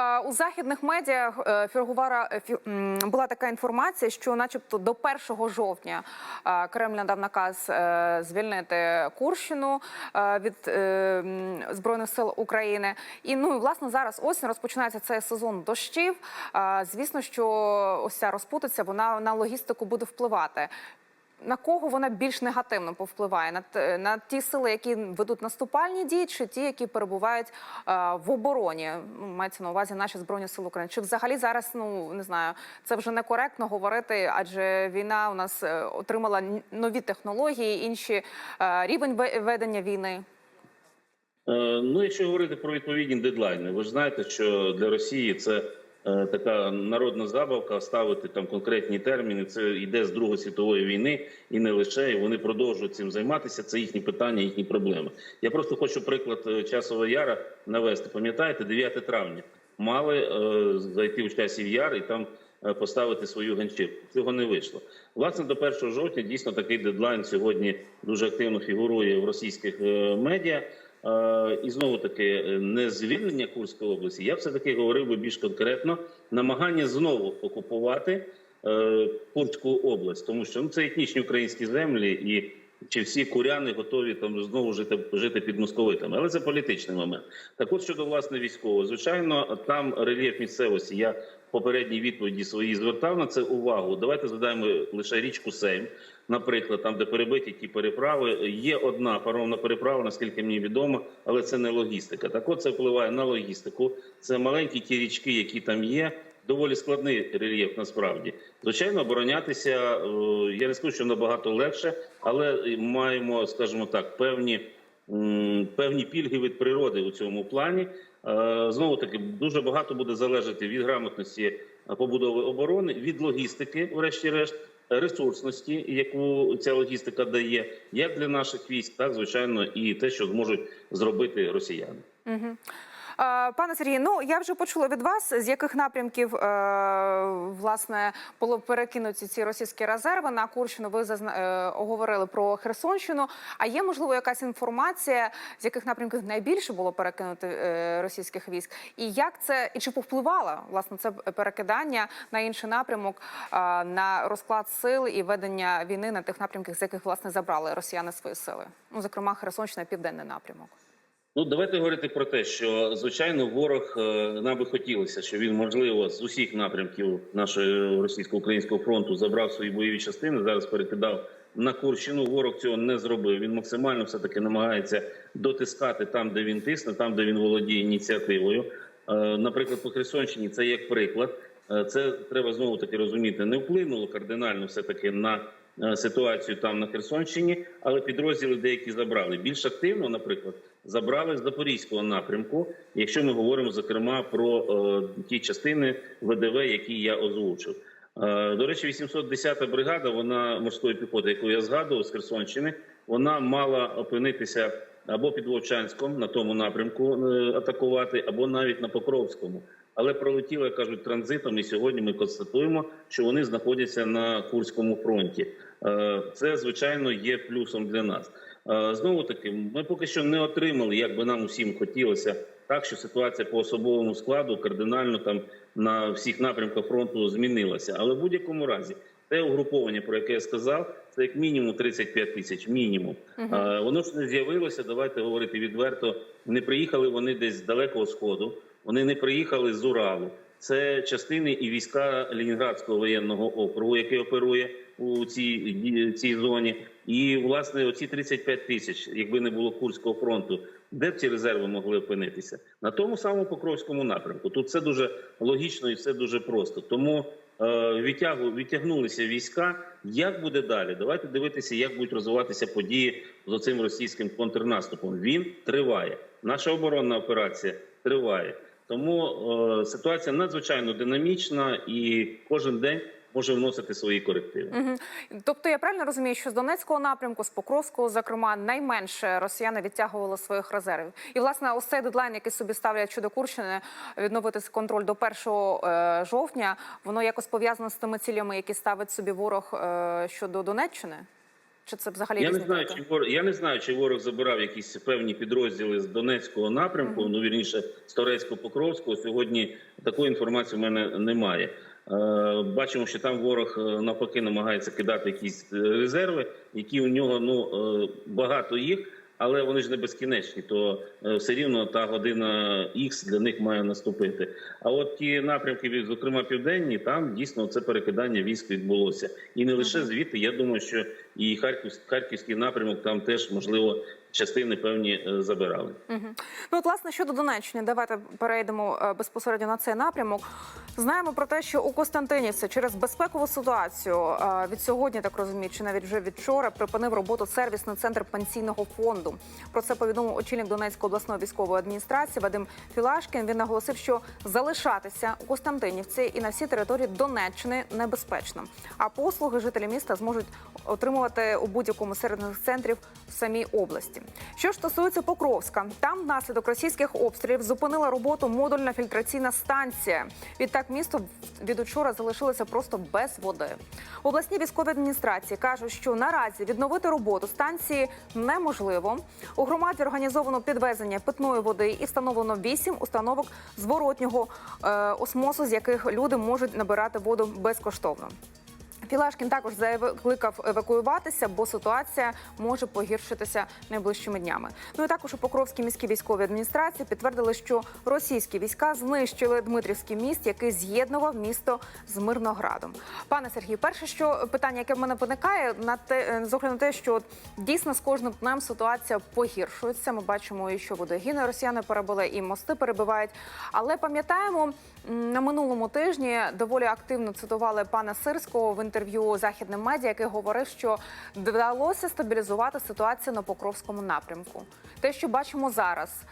Е, У західних медіа е, е, фі- була така інформація, що, начебто, до 1 жовтня е, Кремль надав наказ е, звільнити Курщину е, від е, збройних сил України. І ну і власне зараз осінь розпочинається цей сезон дощів. Е, Звісно, що ось ця розпутиця вона на логістику буде впливати. На кого вона більш негативно повпливає? На, на ті сили, які ведуть наступальні дії, чи ті, які перебувають е, в обороні? Ну, мається на увазі наші збройні сили України. Чи взагалі зараз ну не знаю, це вже некоректно говорити, адже війна у нас е, отримала нові технології, інші е, рівень ведення війни. Е, Ну, якщо говорити про відповідні дедлайни, ви ж знаєте, що для Росії це така народна забавка ставити там конкретні терміни. Це йде з Другої світової війни і не лише. І вони продовжують цим займатися. Це їхні питання, їхні проблеми. Я просто хочу приклад е, часового яра навести. Пам'ятаєте, 9 травня мали е, зайти в часів яр і там. е, Поставити свою ганчірку. Цього не вийшло. Власне, до 1 жовтня дійсно такий дедлайн сьогодні дуже активно фігурує в російських е, медіа. Е, І знову таки е, не звільнення Курської області. Я все таки говорив би більш конкретно намагання знову окупувати е, Курську область, тому що ну це етнічні українські землі, і чи всі куряни готові там знову жити жити під московитами, але це політичний момент. Так, от щодо власне військового, звичайно, там рельєф місцевості. Я попередній відповіді свої звертав на це увагу. Давайте згадаємо лише річку Сейм, наприклад, там де перебиті ті переправи. Є одна паромна переправа, наскільки мені відомо, але це не логістика. Так, от це впливає на логістику. Це маленькі ті річки, які там є. Доволі складний рельєф насправді. Звичайно, оборонятися е, я не скажу, що набагато легше, але маємо, скажімо так, певні певні пільги від природи у цьому плані. Е, Знову таки дуже багато буде залежати від грамотності побудови оборони, від логістики, врешті-решт, ресурсності, яку ця логістика дає, як для наших військ, так звичайно, і те, що зможуть зробити росіяни. Угу. Пане Сергію, ну я вже почула від вас, з яких напрямків е, власне було перекинуті ці російські резерви на Курщину. Ви е, оговорили про Херсонщину. А є можливо якась інформація, з яких напрямків найбільше було перекинути е, російських військ, і як це і чи повпливало власне це перекидання на інший напрямок на розклад сил і ведення війни на тих напрямках, з яких власне забрали росіяни свої сили? Ну зокрема, Херсонщина, південний напрямок. Ну, давайте говорити про те, що звичайно ворог е, нам би хотілося, що він можливо з усіх напрямків нашого російсько-українського фронту забрав свої бойові частини. Зараз перекидав на Курщину. Ворог цього не зробив. Він максимально все таки намагається дотискати там, де він тисне, там де він володіє ініціативою. Е, Наприклад, по Херсонщині це як приклад. Е, Це треба знову таки розуміти. Не вплинуло кардинально все таки на ситуацію там на Херсонщині, але підрозділи деякі забрали більш активно, наприклад, забрали з запорізького напрямку. Якщо ми говоримо зокрема про е, ті частини ВДВ, які я озвучив. Е, До речі, 810-та бригада, вона морської піхоти, яку я згадував з Херсонщини, вона мала опинитися або під Вовчанськом на тому напрямку е, атакувати, або навіть на Покровському. Але пролетіли, кажуть, транзитом, і сьогодні ми констатуємо, що вони знаходяться на Курському фронті. Е, Це звичайно є плюсом для нас. Е, Знову таки, ми поки що не отримали, як би нам усім хотілося, так що ситуація по особовому складу кардинально там на всіх напрямках фронту змінилася. Але в будь-якому разі те угруповання, про яке я сказав, це як мінімум 35 тисяч. Мінімум Е, воно ж не з'явилося. Давайте говорити відверто. Не приїхали вони десь з далекого сходу. Вони не приїхали з Уралу. Це частини і війська Ленінградського воєнного округу, який оперує у цій цій зоні. І власне оці 35 тисяч, якби не було Курського фронту, де б ці резерви могли опинитися? На тому самому Покровському напрямку. Тут все дуже логічно і все дуже просто. Тому е, відтягу відтягнулися війська. Як буде далі? Давайте дивитися, як будуть розвиватися події з оцим російським контрнаступом. Він триває. Наша оборонна операція триває. Тому е, ситуація надзвичайно динамічна і кожен день може вносити свої корективи. Угу. Тобто я правильно розумію, що з Донецького напрямку, з Покровського, зокрема, найменше росіяни відтягували своїх резервів. І власне ось цей дедлайн, який собі ставлять щодо Курщини, відновити контроль до 1 е, жовтня, воно якось пов'язано з тими цілями, які ставить собі ворог е, щодо Донеччини. Чи це взагалі Я не знаю, чи ворог, я не знаю, чи ворог забирав якісь певні підрозділи з Донецького напрямку, ну вірніше з Торецько-Покровського. Сьогодні такої інформації в мене немає. Е, Бачимо, що там ворог е, навпаки намагається кидати якісь е, резерви, які у нього ну багато їх, але вони ж не безкінечні. То все рівно та година Х для них має наступити. А от ті напрямки, зокрема південні, там дійсно це перекидання військ відбулося, і не лише звідти. Я думаю, що і Харків, харківський напрямок там теж можливо частини певні е, забирали. Мгм. Ну, от, власне, щодо Донеччини, давайте перейдемо е, безпосередньо на цей напрямок. Знаємо про те, що у Костянтинівці через безпекову ситуацію е, від сьогодні, так розумію, чи навіть вже від вчора припинив роботу сервісний центр пенсійного фонду. Про це повідомив очільник Донецької обласної військової адміністрації Вадим Філашкін. Він наголосив, що залишатися у Костянтинівці і на всій території Донеччини небезпечно. А послуги жителі міста зможуть отримувати у будь-якому сервісних центрів в самій області. Що стосується Покровська, там внаслідок російських обстрілів зупинила роботу модульна фільтраційна станція. Відтак місто від учора залишилося просто без води. В обласній військовій адміністрації кажуть, що наразі відновити роботу станції неможливо. У громаді організовано підвезення питної води і встановлено вісім установок зворотнього е, осмосу, з яких люди можуть набирати воду безкоштовно. Філашкін також закликав евакуюватися, бо ситуація може погіршитися найближчими днями. Ну і також у Покровській міській військовій адміністрації підтвердили, що російські війська знищили Дмитрівський міст, який з'єднував місто з Мирноградом. Пане Сергію, перше, що питання, яке в мене виникає, на те з огляду на те, що дійсно з кожним днем ситуація погіршується. Ми бачимо, і що водогіни росіяни перебили, і мости перебивають. Але пам'ятаємо, на минулому тижні доволі активно цитували пана Сирського в інтерв'ю західним медіа, який говорив, що вдалося стабілізувати ситуацію на Покровському напрямку. Те, що бачимо зараз,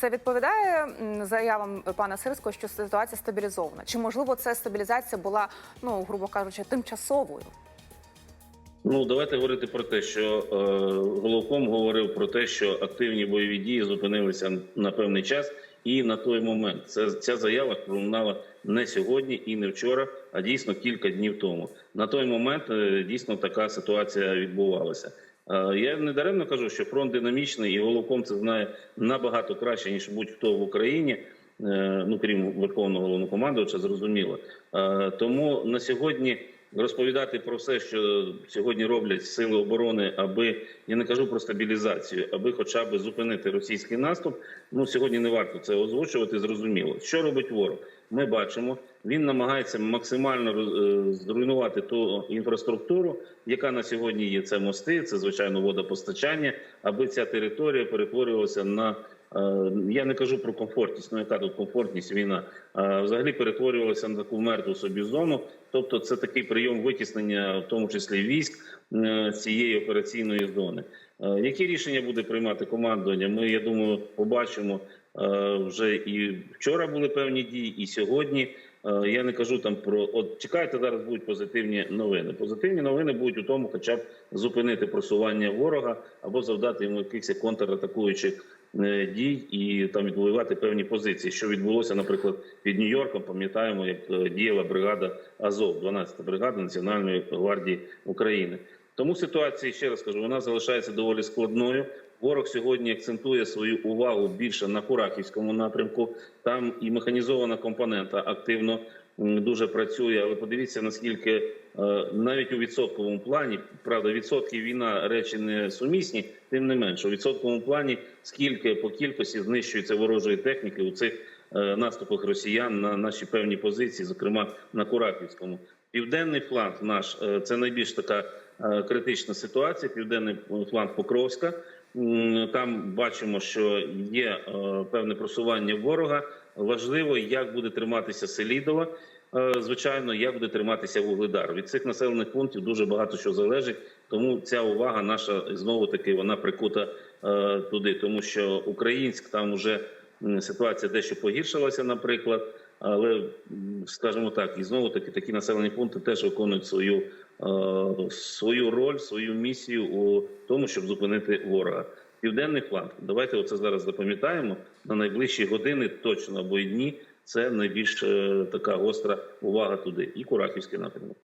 це відповідає заявам пана Сирського, що ситуація стабілізована. Чи можливо ця стабілізація була, ну грубо кажучи, тимчасовою? Ну давайте говорити про те, що е, головком говорив про те, що активні бойові дії зупинилися на певний час, і на той момент це ця заява пролунала не сьогодні і не вчора, а дійсно кілька днів тому. На той момент е, дійсно така ситуація відбувалася. Е, Я не даремно кажу, що фронт динамічний, і головком це знає набагато краще ніж будь-хто в Україні. Е, Ну крім верховного головнокомандувача, зрозуміло. Тому на сьогодні розповідати про все, що сьогодні роблять сили оборони, аби я не кажу про стабілізацію, аби хоча б зупинити російський наступ. Ну сьогодні не варто це озвучувати. Зрозуміло, що робить ворог. Ми бачимо, він намагається максимально е, зруйнувати ту інфраструктуру, яка на сьогодні є. Це мости, це звичайно водопостачання, аби ця територія перетворювалася на я не кажу про комфортність, ну яка тут комфортність війна, взагалі перетворювалася на таку мертву собі зону. Тобто, це такий прийом витіснення, в тому числі військ е, цієї операційної зони. Е, Які рішення буде приймати командування? Ми я думаю, побачимо Е, вже і вчора були певні дії, і сьогодні. Е, Я не кажу там про от чекайте, зараз будуть позитивні новини. Позитивні новини будуть у тому, хоча б зупинити просування ворога або завдати йому якихось контратакуючих е, дій і там відвоювати певні позиції. Що відбулося, наприклад, під Нью-Йорком, пам'ятаємо, як е, діяла бригада Азов, 12-та бригада Національної гвардії України. Тому ситуація ще раз кажу, вона залишається доволі складною. Ворог сьогодні акцентує свою увагу більше на Курахівському напрямку. Там і механізована компонента активно дуже працює. Але подивіться наскільки е, навіть у відсотковому плані, правда, відсотки війна речі не сумісні, тим не менше у відсотковому плані, скільки по кількості знищується ворожої техніки у цих е, наступах росіян на наші певні позиції, зокрема на Курахівському. Південний фланг наш е, це найбільш така критична ситуація. Південний фланг Покровська. Там бачимо, що є е, певне просування ворога. Важливо, як буде триматися Селідова. Е, Звичайно, як буде триматися Вугледар. Від цих населених пунктів дуже багато що залежить. Тому ця увага наша знову таки вона прикута е, туди, тому що українськ там вже ситуація дещо погіршилася, наприклад. Але скажімо так, і знову таки такі населені пункти теж виконують свою е, свою роль, свою місію у тому, щоб зупинити ворога. Південний фланг. Давайте оце зараз запам'ятаємо на найближчі години, точно або й дні. Це найбільш е, така гостра увага туди, і Курахівський напрямок.